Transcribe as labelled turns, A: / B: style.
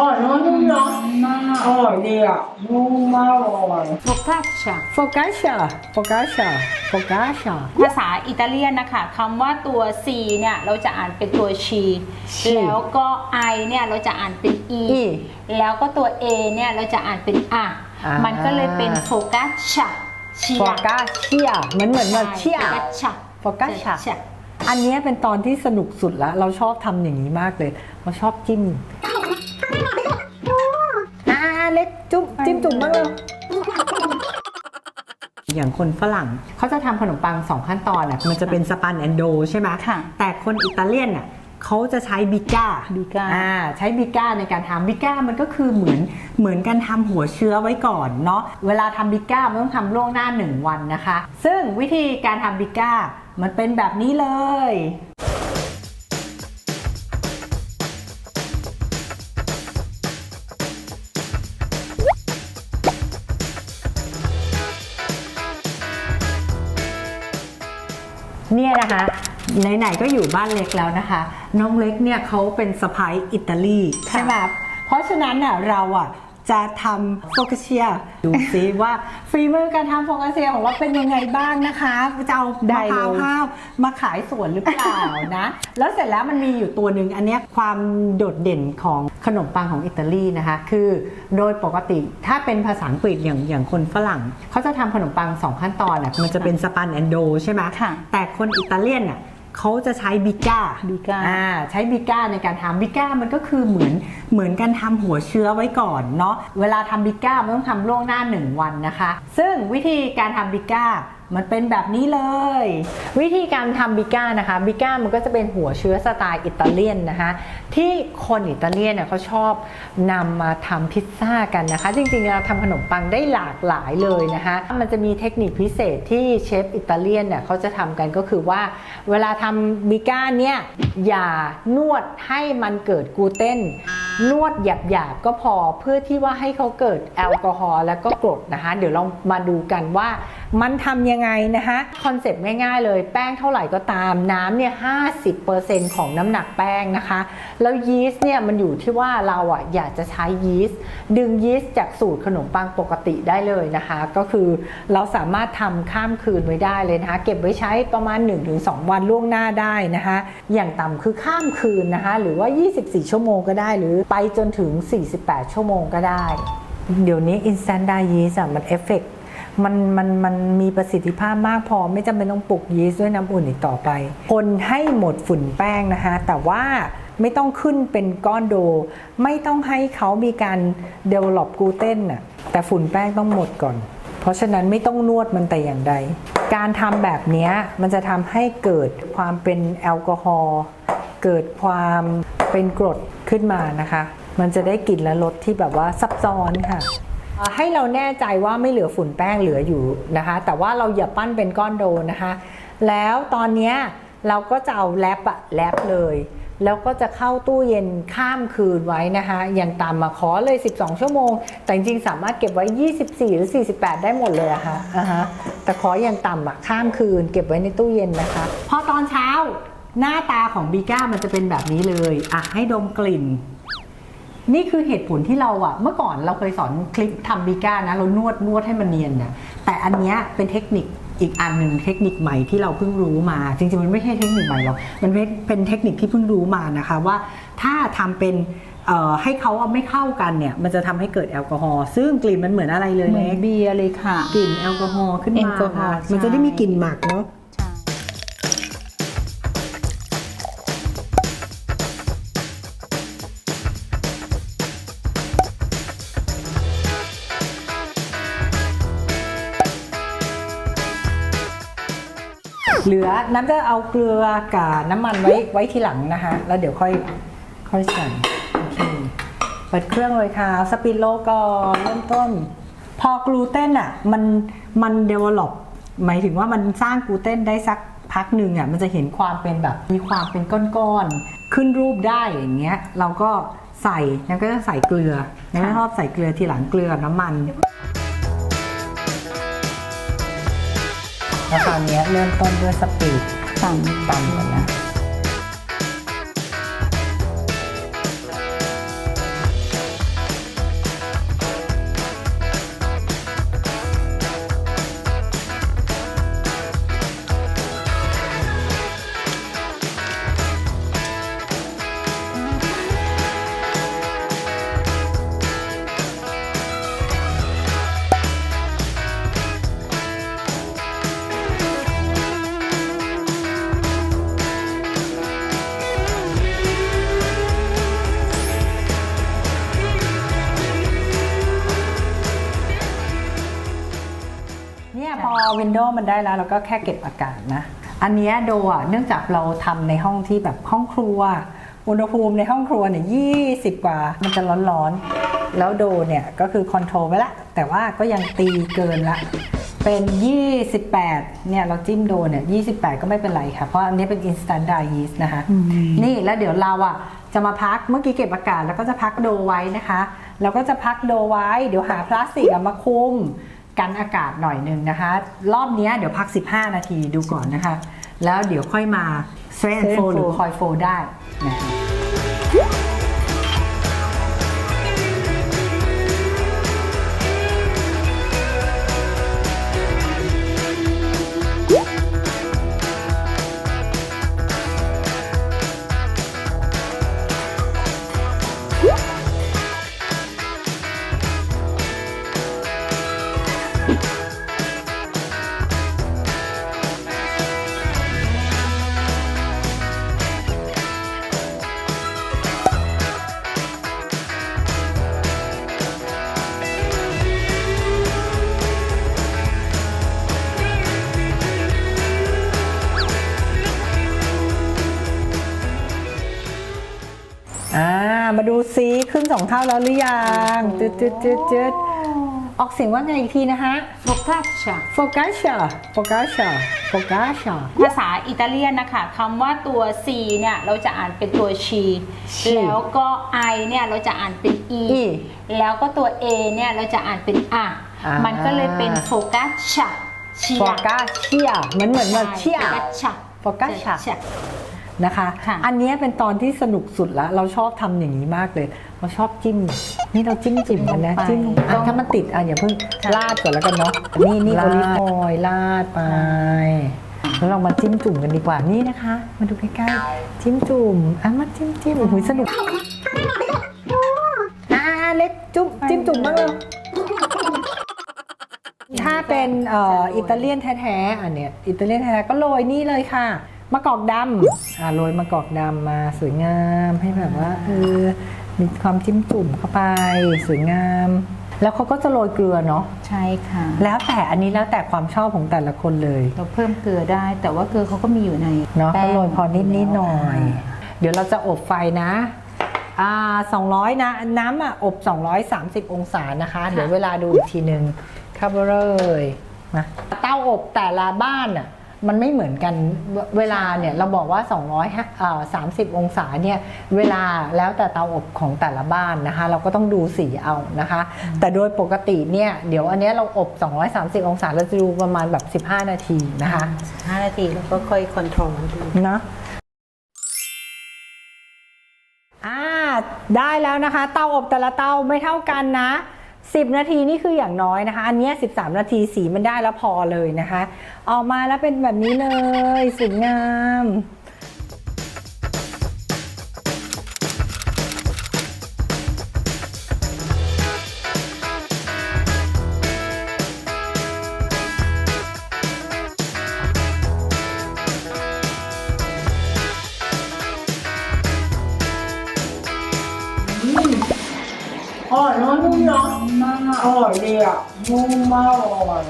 A: ร่อยนะนุ่มเนาะ
B: มาก
A: อร่อยดีอะนุ่มมากอร่อย
B: โฟกัสชา
A: โฟกัสชาโฟกัสชาโฟกัสชา
B: ภาษาอิตาเลียนนะคะคำว่าตัว C เนี่ยเราจะอ่านเป็นตัว she
A: she
B: แล้วก็ I เนี่ยเราจะอ่านเป็น e
A: e
B: แล้วก็ตัว A เนี่ยเราจะอ่านเป็น a
A: อ่ามั
B: มันก็เลยเป็นโฟกัสชาเชีย
A: โฟกัสเชียเหมือนเหมือนแบบเชีย
B: โฟกัสชา
A: โฟกัสชาอันเนี้ยเป็นตอนที่สนุกสุดละเราชอบทำอย่างนี้มากเลย เราชอบจิ้ม อ่าเล็กจุ๊บจิ้มจุ่มมากเลยอย่างคนฝรั่งเขาจะทำขนมปังสองขั้นตอนอะมันจะเป็นสปันแอนโดใช่ไหม
B: ค่ะ
A: แต่คนอิตาเลียนอะเขาจะใช้บิก้า
B: บิก้า
A: อ่าใช้บิก้าในการทำบิก้ามันก็คือเหมือนเหมือนกันทำหัวเชื้อไว้ก่อนเนาะเวลาทำบิก้ามันต้องทำล่วงหน้า 1 วันนะคะ ซึ่งวิธีการทำบิก้ามันเป็นแบบนี้เลย เนี่ยนะคะไหนๆก็อยู่บ้านเล็กแล้วนะคะ น้องเล็กเนี่ยเขาเป็นสะพ้ายอิตาลีใช่ไหมเพราะฉะนั้นน่ะเราอะ จะทำโฟกเชียดูซิว่าฝีมือการทำโฟกเชียของเราเป็นยังไงบ้างนะคะจะเอา
B: ได้
A: มะพร้าว
B: เลย
A: ห้าวมาขายสวนหรือเปล่านะ แล้วเสร็จแล้วมันมีอยู่ตัวหนึ่งอันเนี้ยความโดดเด่นของขนมปังของอิตาลีนะคะ คือโดยปกติถ้าเป็นภาษาอังกฤษอย่างอย่างคนฝรั่ง เขาจะทำขนมปังสองขั้นตอนอะมันจะเป็นสปันแอนโดใช่ไหม
B: ค่ะ
A: แต่คนอิตาเลียนอะ เขาจะใช้บิก้า
B: บิก้า
A: อ่าใช้บิก้าในการทำบิก้ามันก็คือเหมือนเหมือนกันทำหัวเชื้อไว้ก่อนเนาะเวลาทำบิก้ามันต้องทำล่วงหน้า 1 วันนะคะ ซึ่งวิธีการทำบิก้า มันเป็นแบบนี้เลย วิธีการทำบิก้านะคะบิก้ามันก็จะเป็นหัวเชื้อสไตล์อิตาเลียนนะคะที่คนอิตาเลียนเนี่ยเขาชอบนำมาทำพิซซ่ากันนะคะ จริงๆเราทำขนมปังได้หลากหลายเลยนะคะมันจะมีเทคนิคพิเศษที่เชฟอิตาเลียนเนี่ยเขาจะทำกันก็คือว่า เวลาทำบิก้าเนี่ยอย่านวดให้มันเกิดกลูเตนนวดหยาบๆก็พอเพื่อที่ว่าให้เขาเกิดแอลกอฮอล์แล้วก็กรดนะคะ เดี๋ยวเรามาดูกันว่า มันทำยังไงนะคะคอนเซปต์ง่ายๆเลยแป้งเท่าไหร่ก็ตามน้ำเนี่ย50%ของน้ำหนักแป้งนะคะ แล้วยีสต์เนี่ยมันอยู่ที่ว่าเราอะอยากจะใช้ยีสต์ดึงยีสต์จากสูตรขนมปังปกติได้เลยนะคะ ก็คือเราสามารถทำข้ามคืนไว้ได้เลยนะคะ เก็บไว้ใช้ประมาณ 1-2 วันล่วงหน้าได้นะคะ อย่างต่ำคือข้ามคืนนะคะ หรือว่า 24 ชั่วโมงก็ได้ หรือไปจนถึง 48 ชั่วโมงก็ได้ เดี๋ยวนี้ instant dye yeast อะมันเอฟเฟก มันมันมันมีประสิทธิภาพมากพอไม่จำเป็นต้องปลุกยีสต์ด้วยน้ำอุ่นอีกต่อไป คนให้หมดฝุ่นแป้งนะคะแต่ว่าไม่ต้องขึ้นเป็นก้อนโด ไม่ต้องให้เขามีการ develop กลูเตนน่ะแต่ฝุ่นแป้งต้องหมดก่อน เพราะฉะนั้นไม่ต้องนวดมันแต่อย่างใด การทำแบบนี้มันจะทำให้เกิดความเป็นแอลกอฮอล์เกิดความเป็นกรดขึ้นมานะคะ มันจะได้กลิ่นและรสที่แบบว่าซับซ้อนค่ะ ให้เราแน่ใจว่าไม่เหลือฝุ่นแป้งเหลืออยู่นะคะ แต่ว่าเราอย่าปั้นเป็นก้อนโดนะคะ แล้วตอนนี้เราก็จะเอาแรปอะแรปเลย แล้วก็จะเข้าตู้เย็นข้ามคืนไว้นะคะอย่างต่ำมาขอเลย 12 ชั่วโมง แต่จริงๆสามารถเก็บไว้ 24 หรือ 48 ได้หมดเลยอะค่ะอ่าฮะแต่ขออย่างต่ำอะข้ามคืน เก็บไว้ในตู้เย็นนะคะ พอตอนเช้าหน้าตาของบีก้ามันจะเป็นแบบนี้เลยอะให้ดมกลิ่น นี่คือเหตุผลที่เราอะเมื่อก่อนเราเคยสอนคลิปทำบีก้านะ เรานวดนวดให้มันเนียนนะแต่อันเนี้ยเป็นเทคนิคอีกอันหนึ่งเทคนิคใหม่ที่เราเพิ่งรู้มา จริงๆมันไม่ใช่เทคนิคใหม่หรอกมันเป็นเป็นเทคนิคที่เพิ่งรู้มานะคะว่าถ้าทำเป็นเอ่อให้เขาเอาไม่เข้ากันเนี่ย มันจะทำให้เกิดแอลกอฮอล์ซึ่งกลิ่นมันเหมือนอะไรเลย
B: เหมือน
A: เล็ก
B: เบียร์เลยค่ะ
A: กลิ่นแอลกอฮอล์ขึ้น
B: แอ
A: มา
B: ลกอฮอล์
A: ค่ะมันจะได้มีกลิ่นหมักเนาะ เหลือน้ำจะเอาเกลือกับน้ำมันไว้ไว้ทีหลังนะคะ แล้วเดี๋ยวค่อยค่อยใส่โอเคเปิดเครื่องเลยค่ะ สปีดโลก่อนเริ่มต้น พอกลูเตนอะมันมันเดเวล็อปหมายถึงว่ามันสร้างกลูเตนได้สักพักหนึ่งอะมันจะเห็นความเป็นแบบมีความเป็นก้อนๆขึ้นรูปได้อย่างเงี้ย เราก็ใส่แล้วก็จะใส่เกลือแล้วชอบใส่เกลือทีหลังเกลือกับน้ำมัน แล้วคราวเนี้ยเริ่มต้นด้วยสปีด
B: ต่ำ
A: ต่ำก่อนนะ วินโดว์มันได้แล้วเราก็แค่เก็บอากาศนะ อันเนี้ยโดอะเนื่องจากเราทำในห้องที่แบบห้องครัว อุณหภูมิในห้องครัวเนี่ย20กว่า มันจะร้อนๆ แล้วโดเนี่ยก็คือคอนโทรลไว้ละ แต่ว่าก็ยังตีเกินละ เป็น 28 เนี่ยเราจิ้มโดเนี่ย28 ก็ไม่เป็นไรค่ะ เพราะอันนี้เป็น instant dry yeast นะคะ นี่แล้วเดี๋ยวเราอะจะมาพักเมื่อกี้เก็บอากาศแล้วก็จะพักโดไว้นะคะ แล้วก็จะพักโดไว้ เดี๋ยวหาพลาสติกอะมาคลุม กันอากาศหน่อยหนึ่งนะคะ รอบเนี้ยเดี๋ยวพัก 15 นาทีดูก่อนนะคะ แล้วเดี๋ยวค่อยมาเซนโฟหรือคอยโฟได้นะคะ มาดูซิขึ้นสองเท่าแล้วหรือยังจึดจึดจึดจึดออกเสียงว่าไงอีกทีนะคะ
B: โฟกัสชา
A: โฟกัสชาโฟกัสชาโฟกัสชา
B: ภาษาอิตาเลียนนะคะคำว่าตัว C เนี่ย เราจะอ่านเป็นตัว she
A: she
B: แล้วก็ I เนี่ย เราจะอ่านเป็น e
A: e
B: แล้วก็ตัว A เนี่ย เราจะอ่านเป็น a
A: อ่ามั
B: มันก็เลยเป็นโฟกัสชาเชีย
A: โฟกัสเชียเหมือนเหมือนแบบเชีย
B: โฟกัสชา
A: โฟกัสชานะ คะ
B: ค่ะ
A: อันเนี้ยเป็นตอนที่สนุกสุดละเราชอบทำอย่างนี้มากเลย เราชอบจิ้ม นี่เราจิ้มจิ้มกันนะจิ้มอะถ้ามันติดอะอย่าเพิ่งลาดก่อนแล้วกันเนาะนี่นี่โอลิฟออยล์ลาดไปแล้วเรามาจิ้มจุ่มกันดีกว่านี่นะคะ มาดูใกล้ๆจิ้มจุ่มอะมาจิ้มจิ้มโอ้โหสนุกอ่าเล็กจุ่มจิ้มจุ่มบ้างเลยถ้าเป็นเอ่ออิตาเลียนแท้ๆอันเนี้ยอิตาเลียนแท้ๆก็โรยนี่เลยค่ะ มะกอกดำอ่าโรยมะกอกดำมาสวยงามให้แบบว่าเออมีความจิ้มจุ่มเข้าไปสวยงาม แล้วเขาก็จะโรยเกลือเนาะ
B: ใช่ค่ะ
A: แล้วแต่อันนี้แล้วแต่ความชอบของแต่ละคนเลย
B: เราเพิ่มเกลือได้ แต่ว่าเกลือเขาก็มีอยู่ใน
A: เนาะ
B: แป้
A: ก็
B: ง
A: โรยพอนิดนิดๆหน่อย
B: ค่ะ
A: เดี๋ยวเราจะอบไฟนะอ่า200 นะน้ำอะอบ 230 องศานะคะ เดี๋ยวเวลาดูอีกทีหนึ่งข้าวเลยนะเต้าอบแต่ละบ้านอะ มันไม่เหมือนกันเวเวลาเนี่ยเราบอกว่า200เอ่อ30 องศาเนี่ยเวลาแล้วแต่เตาอบของแต่ละบ้านนะคะ เราก็ต้องดูสีเอานะคะ แต่โดยปกติเนี่ยเดี๋ยวอันเนี้ยเราอบ 230 องศาเราจะดูประมาณแบบ 15 นาทีนะคะ
B: 5นาทีแล้วก็ค่อยคอนโทรลดู
A: เนาะอ่าได้แล้วนะคะ เตาอบแต่ละเตาไม่เท่ากันนะ 10 นาทีนี่คืออย่างน้อยนะคะ อันนี้ 13 นาทีสีมันได้แล้วพอเลยนะคะ ออกมาแล้วเป็นแบบนี้เลยสวยงาม อร่อยเนอะนุ่มเนาะมากอร่อยดีอะนุ่มมากอร่อย